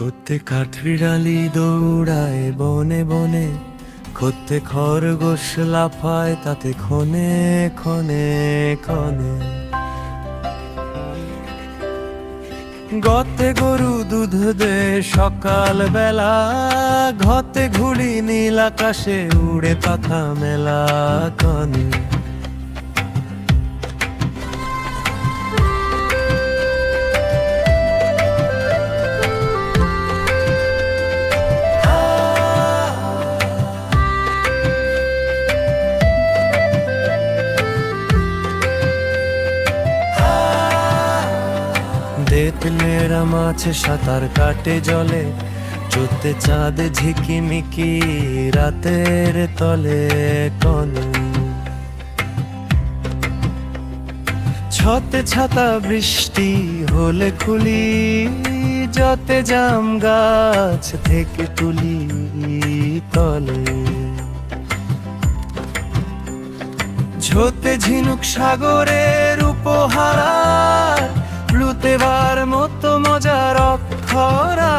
করতে কাঠবিড়ালি দৌড়ায় বনে বনে করতে খরগোশ লাফায় তাতে ক্ষণে ক্ষণে ক্ষণে গতে গরু দুধ দে সকাল বেলা, ঘতে ঘুড়ি নীল আকাশে উড়ে পাখা মেলা কনে। দেতলেরা মাছে সাঁতার কাটে জলে, চোতে চাঁদ ঝিকিমিকি রাতের তলে কনে ছতে ছাতা বৃষ্টি হলে খুলি, যতে জাম গাছ থেকে তুলি তলে। ঝোতে ঝিনুক সাগরের উপহার লুতেবার মতো মজার অক্ষরা।